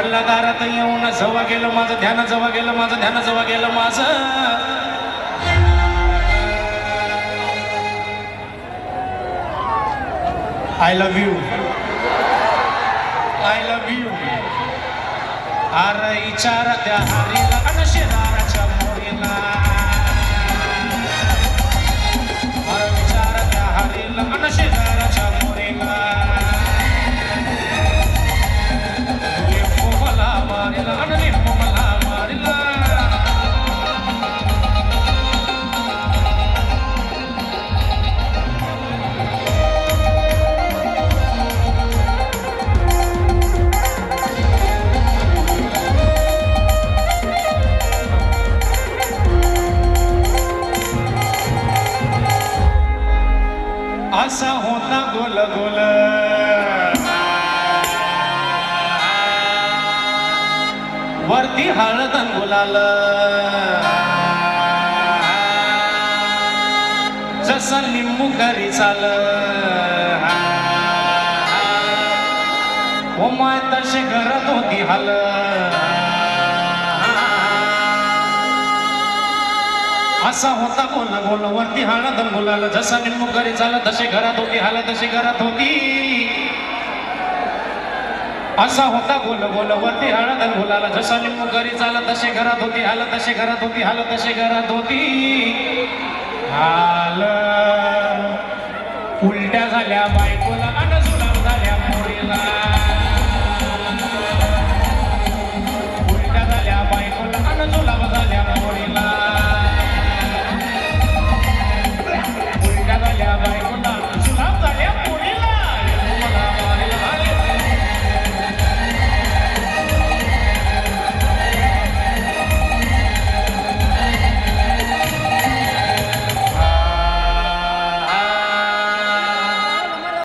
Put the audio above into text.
पडला दारात येऊन जवा गेलं माझं ध्यान जवा गेलं माझं ध्यान जवा गेलं माझं. I love you I love you अरे इचार त्या हरीला अनशेदाराच्या मोरीला. असा होता गोल गोल. वरती हळद अन गुलाल. जसा लिंबू घरी चाल. हो माय तशी घरात होती हाल. असा होता बोल बोल वरती हळद अन जसा लिंबू घरी चालत तशी घरात होती हाल तशी घरात होती. असा होता बोल बोल वरती हळद अन जसा लिंबू घरी चालत तशी घरात होती हाल तशी घरात होती हाल तशी घरात होती. हाल उलट्या झाल्या बायकोला